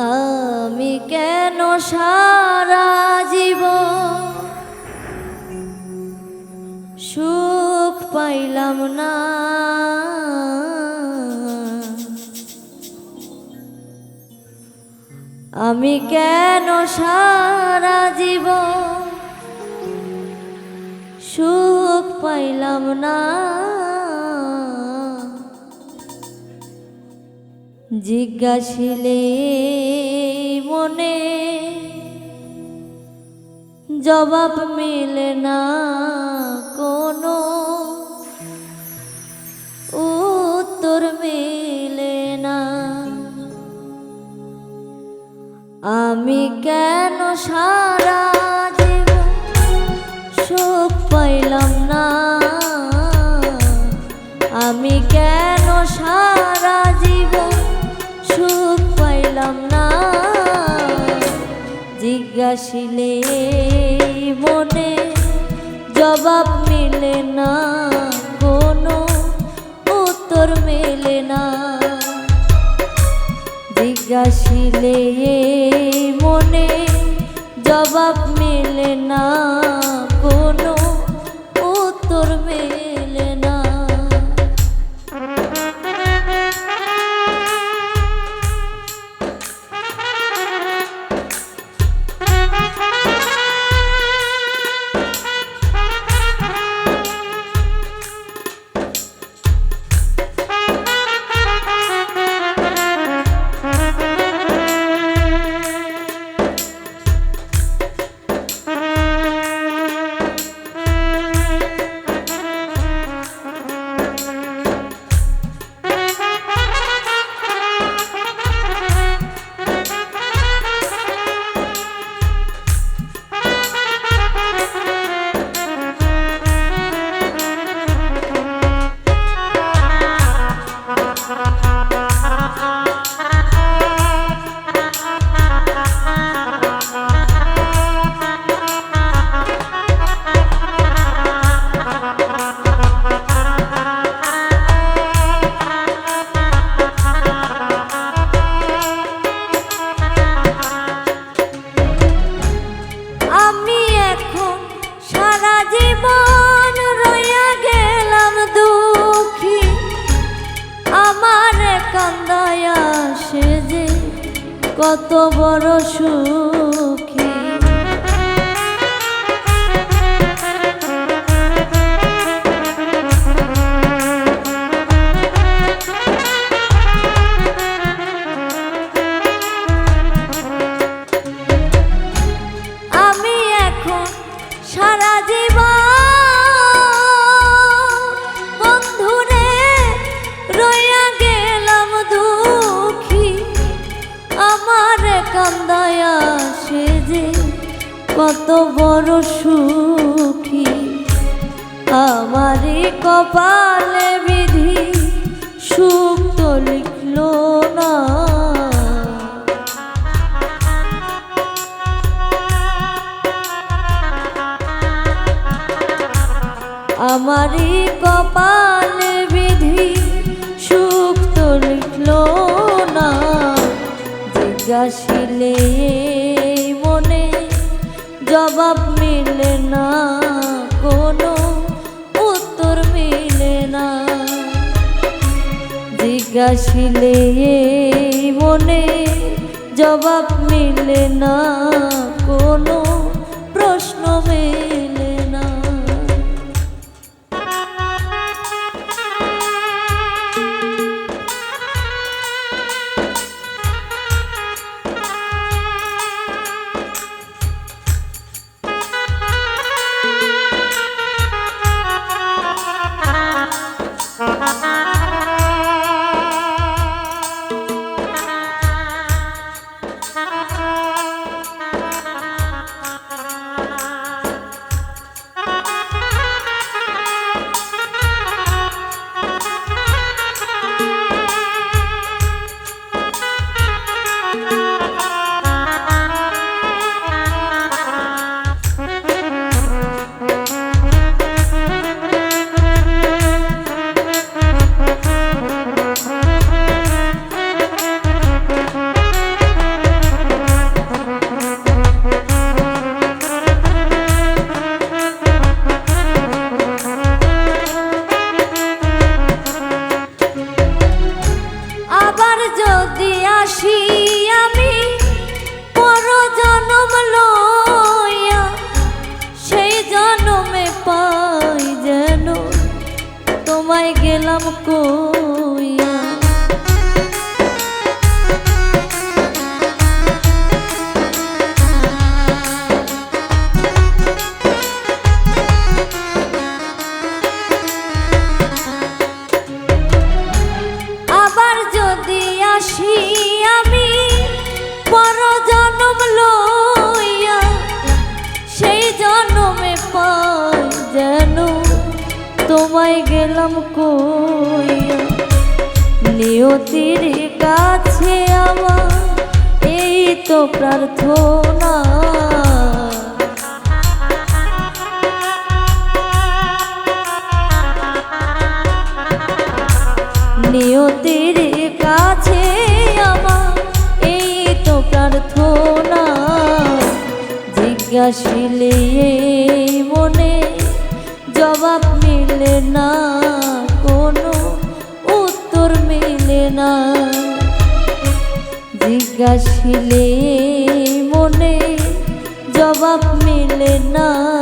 আমি কেন সারা জীব সুখ পাইলাম না? আমি কেন সারা জীব সুখ পাইলাম না? জিজ্ঞাসিলে মনে জবাব মেলে না কোনো? উত্তর মেলে না। আমি কেন সারা জিজ্ঞাসিলে মনে জবাব মিলে না কোনো উত্তর মেলে না। জিজ্ঞাসিলে মনে জবাব মেলে না কত বড় সুখী। কান্দায় আসে যে কত বড় সুখী। আমারই কপালে বিধি সুখ তো লিখলো না। আমারই কপালে জিজ্ঞাসিলে মনে? জবাব মিলে না, কোনো উত্তর মিলে না। জিজ্ঞাসিলে মনে, জবাব মিলে না, কোনো প্রশ্ন মেলে যদি আসি তোমায় গেলাম কইয়া নিয়তির কাছে আমার এই তো প্রার্থনা। নিয়তির মিলে না কোনো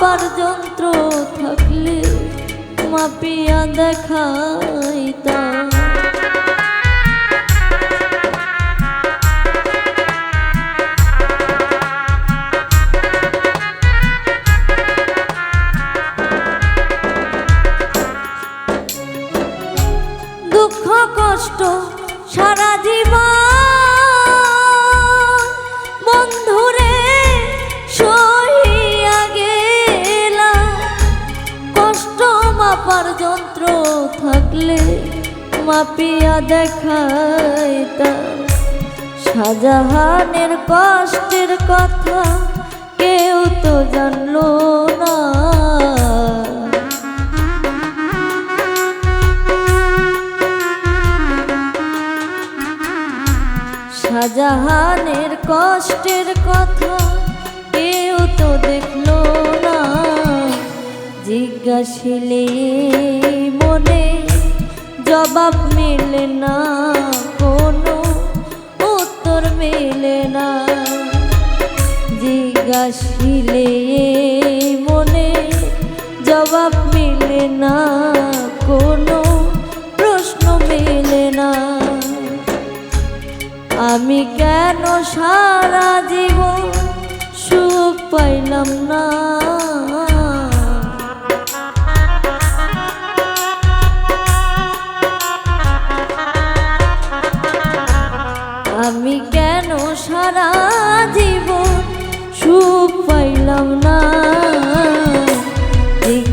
মাপার যন্ত্র থাকলে মাপিয়া দেখাইতাম। মাপিয়া দেখাইতাম। শাহজাহানের কষ্টের কথা কেউ তো জানলো না। শাহজাহানের কষ্টের কথা কেউ তো দেখল না। জিজ্ঞাসিলে মনে জবাব মেলে না, কোনো উত্তর মেলে না। জিজ্ঞাসিলে মনে জবাব মিলে না, কোনো প্রশ্ন মেলে না। আমি কেন সারা জীবন সুখ পাইলাম না?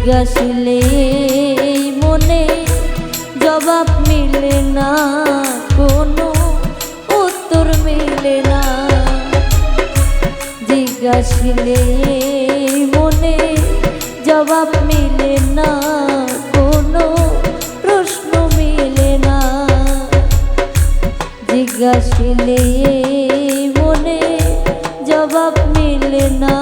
জিজ্ঞাসিলে মনে জবাব মিলে না, কোনো উত্তর মিলে না। জিজ্ঞাসিলে মনে জবাব মিলে না, কোনো প্রশ্ন মিলে না। জিজ্ঞাসিলে মনে জবাব মিলে না।